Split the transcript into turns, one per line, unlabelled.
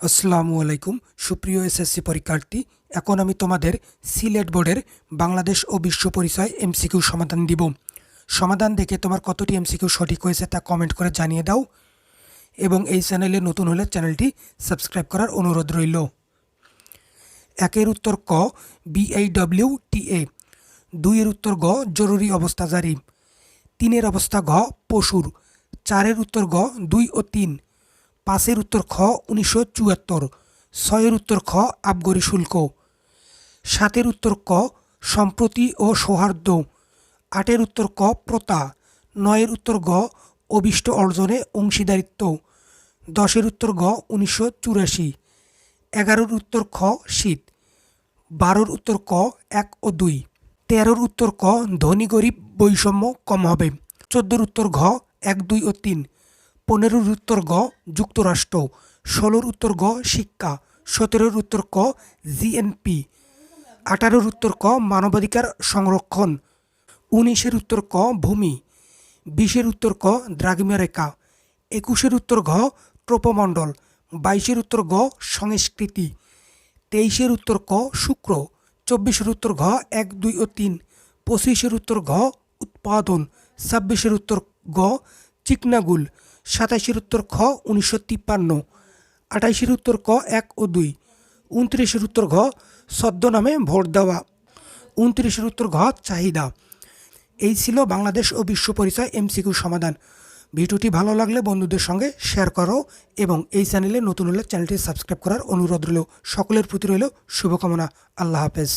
আসসালামু আলাইকুম। সুপ্রিয় এসএসসি পরীক্ষার্থী, এখন আমি তোমাদের সিলেট বোর্ডের বাংলাদেশ ও বিশ্ব পরিচয় এমসিকিউ সমাধান দিব। সমাধান দেখে তোমার কতটি এমসিকিউ সঠিক হয়েছে তা কমেন্ট করে জানিয়ে দাও এবং এই চ্যানেলে নতুন হলে চ্যানেলটি সাবস্ক্রাইব করার অনুরোধ রইল। একের উত্তর ক বিআইডব্লিউ টিএ দুইয়ের উত্তর গ, জরুরি অবস্থা জারি। তিনের অবস্থা ঘ, পশুর। চারের উত্তর গ, দুই ও তিন। পাঁচের উত্তর খ উনিশশো চুয়াত্তর, ছয়ের উত্তর খ আবগরি শুল্ক, সাতের উত্তর ক সম্প্রতি ও সৌহার্দ্য, আটের উত্তর ক প্রতা, নয়ের উত্তর গ অভিষ্ট অর্জনে অংশীদারিত্ব, দশের উত্তর গ উনিশশো চুরাশি, এগারোর উত্তর খ শীত, বারোর উত্তর ক এক ও দুই, তেরোর উত্তর ক ধনী গরিব বৈষম্য কম হবে, চোদ্দোর উত্তর ঘ এক, দুই ও তিন পনেরোর উত্তর গ, যুক্তরাষ্ট্র। ষোলোর উত্তর গ, শিক্ষা। সতেরোর উত্তর ক জিএনপি আঠারোর উত্তর ক, মানবাধিকার সংরক্ষণ। উনিশের উত্তর ক, ভূমি। বিশের উত্তর ক দ্রাঘিমা রেখা। একুশের উত্তর ঘ, ট্রোপমণ্ডল। বাইশের উত্তর গ সংস্কৃতি। তেইশের উত্তর ক, শুক্র। চব্বিশের উত্তর ঘ, এক, দুই ও তিন। পঁচিশের উত্তর ঘ, উৎপাদন। ছাব্বিশের উত্তর গ চিকনাগুল সাতাশের উত্তর খ, উনিশশো তিপ্পান্ন আঠাইশের উত্তর ক, এক ও দুই, উনত্রিশের উত্তর ঘ ছদ্মনামে ভোট দেওয়া, উনত্রিশের উত্তর ঘ, চাহিদা। এই ছিল বাংলাদেশ ও বিশ্ব পরিচয় এমসিকিউ সমাধান। ভিডিওটি ভালো লাগলে বন্ধুদের সঙ্গে শেয়ার করো এবং এই চ্যানেলে নতুন হলে চ্যানেলটি সাবস্ক্রাইব করার অনুরোধ রইল। সকলের প্রতি রইল শুভকামনা। আল্লাহ হাফেজ।